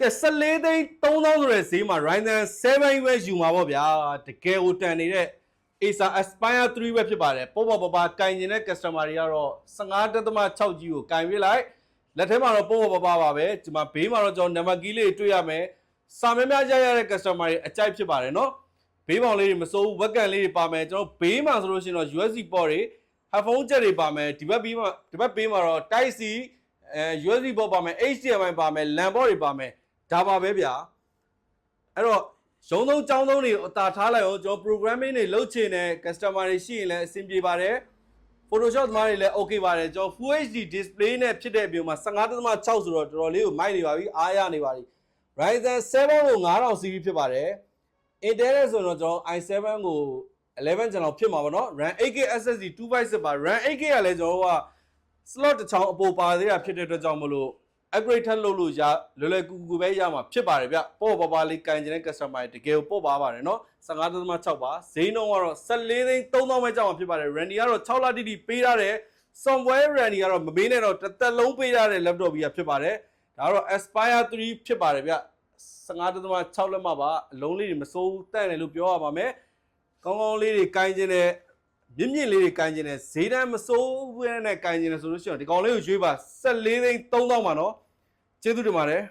ကဲ14သိန်း3000ဆိုတဲ့ဈေးမှာ Ryzen 7ပဲယူမှာပေါ့ဗျာတကယ်ကိုတန်နေတဲ့ Acer Aspire 3ပဲဖြစ်ပါတယ်ပေါ့ပေါ့ပါပါကင်ကျင်တဲ့ customer တွေကတော့15.6 G ကိုကင်ပေးလိုက်လက်ထဲမှာတော့ပေါ့ပေါ့ပါပါပါပဲဒီမှာဘေးမှာတော့ကျွန်တော်နံပါတ်ကီးလေးတွေ့ရမယ်စာများများရရတဲ့ customer တွေအကြိုက်ဖြစ်ပါတယ်နော်ဘေးပေါင်လေးတွေမစိုးဘူးဝက်ကန်လေးတွေပါမယ်ကျွန်တော်ဘေးမှာဆိုလို့ရှိရင်တော့ USB port တွေ headphone jack တွေပါမယ်ဒီဘက်ဘေးမှာဒီဘက်ဘေးမှာတော့ Type C အဲ USB port ပါမယ် HDMI ပါမယ် LAN port တွေပါမယ် ဒါပါပဲဗျာအဲ့တော့ရုံးသုံးចောင်းသုံးတွေအသာထားလိုက်အောင်ကျွန်တော် programming တွေလုပ်ချင်တဲ့ customer တွေရှိရင်လည်းအဆင်ပြေပါတယ် Photoshop သမားတွေလည်း okay ပါတယ်ကျွန်တော် Full HD display နဲ့ဖြစ်တဲ့ပြင်မှာ15.6ဆိုတော့တော်တော်လေးကိုမိုက်နေပါပြီအားရနေပါပြီ Ryzen 7ကို9000 series ဖြစ်ပါတယ် Intel နဲ့ဆိုတော့ကျွန်တော် i7 ကို11ကျွန်တော်ဖြစ်မှာပါเนาะ RAM 8GB SSD 256ပါ RAM 8GB ကလည်းကျွန်တော်တို့က slot တစ်ချောင်းအပေါ်ပါသေးတာဖြစ်တဲ့အတွက်ကြောင့်မလို့ upgrade ထပ်လုပ်လို့ရလွယ်လွယ်ကူကူပဲရမှာဖြစ်ပါတယ်ဗျပေါ့ပါပါလေးကန်ကျင်တဲ့ customer တွေတကယ်ကိုပေါ့ပါပါတယ်เนาะ15.6ပါဈေးနှုန်းကတော့14သိန်း3000ပဲကြောက်မှာဖြစ်ပါတယ် Randy ကတော့6လတိတိပေးထားတယ် software Randy ကတော့မမေးနဲ့တော့တစ်သက်လုံးပေးထားတဲ့ laptop ကြီးဖြစ်ပါတယ်ဒါကတော့ Aspire 3ဖြစ်ပါတယ်ဗျ15.6လက်မှပါအလုံးလေးတွေမစိုးဘူးတန့်တယ်လို့ပြောရပါမယ်ကောင်းကောင်းလေးတွေကင်ကျင်တဲ့ မြင့်မြင့်လေးတွေကင်ကျင်တဲ့ဈေးတန်းမစိုးဘူးနဲ့ကင်ကျင်တယ်ဆိုလို့ရှိရင်ဒီကောင်လေးကိုရွေးပါ14သိန်း3000ပါနော်ကျေးဇူးတင်ပါတယ်